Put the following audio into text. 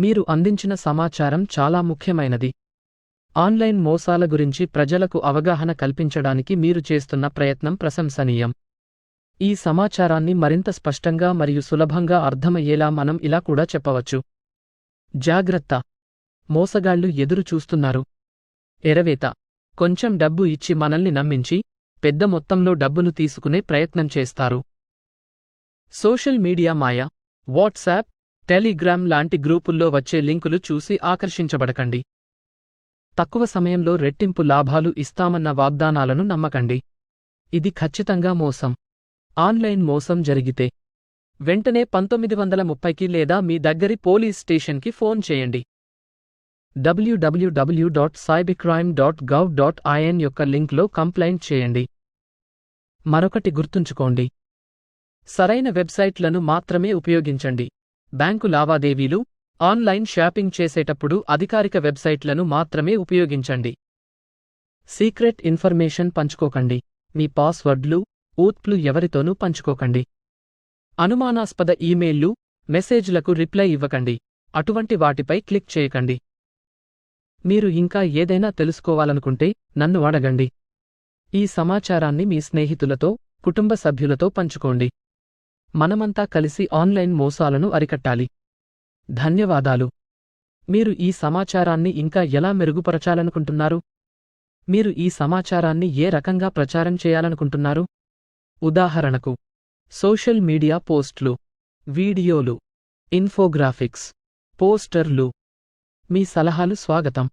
మీరు అందించిన సమాచారం చాలా ముఖ్యమైనది. ఆన్లైన్ మోసాల గురించి ప్రజలకు అవగాహన కల్పించడానికి మీరు చేస్తున్న ప్రయత్నం ప్రశంసనీయం. ఈ సమాచారాన్ని మరింత స్పష్టంగా మరియు సులభంగా అర్థమయ్యేలా మనం ఇలా కూడా చెప్పవచ్చు. జాగ్రత్త. మోసగాళ్ళు ఎదురు చూస్తున్నారు. ఎరవేత. కొంచెం డబ్బు ఇచ్చి మనల్ని నమ్మించి పెద్ద మొత్తంలో డబ్బును తీసుకునే ప్రయత్నం చేస్తారు. సోషల్ మీడియా మాయ. వాట్సాప్. టెలిగ్రామ్ లాంటి గ్రూపుల్లో వచ్చే లింకులు చూసి ఆకర్షించబడకండి. తక్కువ సమయంలో రెట్టింపు లాభాలు ఇస్తామన్న వాగ్దానాలను నమ్మకండి. ఇది ఖచ్చితంగా మోసం. ఆన్లైన్ మోసం జరిగితే వెంటనే పంతొమ్మిది వందల ముప్పైకి లేదా మీ దగ్గరి పోలీస్ స్టేషన్కి ఫోన్ చేయండి. డబ్ల్యూడబ్ల్యూడబ్ల్యూ dot cybercrime dot gov dot IN యొక్క లింక్లో కంప్లైంట్ చేయండి. మరొకటి గుర్తుంచుకోండి. సరైన వెబ్సైట్లను మాత్రమే ఉపయోగించండి. బ్యాంకు లావాదేవీలు ఆన్లైన్ షాపింగ్ చేసేటప్పుడు అధికారిక వెబ్సైట్లను మాత్రమే ఉపయోగించండి. Secret information పంచుకోకండి. మీ పాస్వర్డ్లు ఊత్ప్లు ఎవరితోనూ పంచుకోకండి. అనుమానాస్పద ఈమెయిల్లు మెసేజ్లకు రిప్లై ఇవ్వకండి. అటువంటి వాటిపై క్లిక్ చేయకండి. మీరు ఇంకా ఏదైనా తెలుసుకోవాలనుకుంటే నన్ను అడగండి. ఈ సమాచారాన్ని మీ స్నేహితులతో కుటుంబ సభ్యులతో పంచుకోండి. మనమంతా కలిసి ఆన్లైన్ మోసాలను అరికట్టాలి. ధన్యవాదాలు. మీరు ఈ సమాచారాన్ని ఇంకా ఎలా మెరుగుపరచాలనుకుంటున్నారు? మీరు ఈ సమాచారాన్ని ఏ రకంగా ప్రచారం చేయాలనుకుంటున్నారు? ఉదాహరణకు సోషల్ మీడియా పోస్ట్లు వీడియోలు ఇన్ఫోగ్రాఫిక్స్ పోస్టర్లు. మీ సలహాలు స్వాగతం.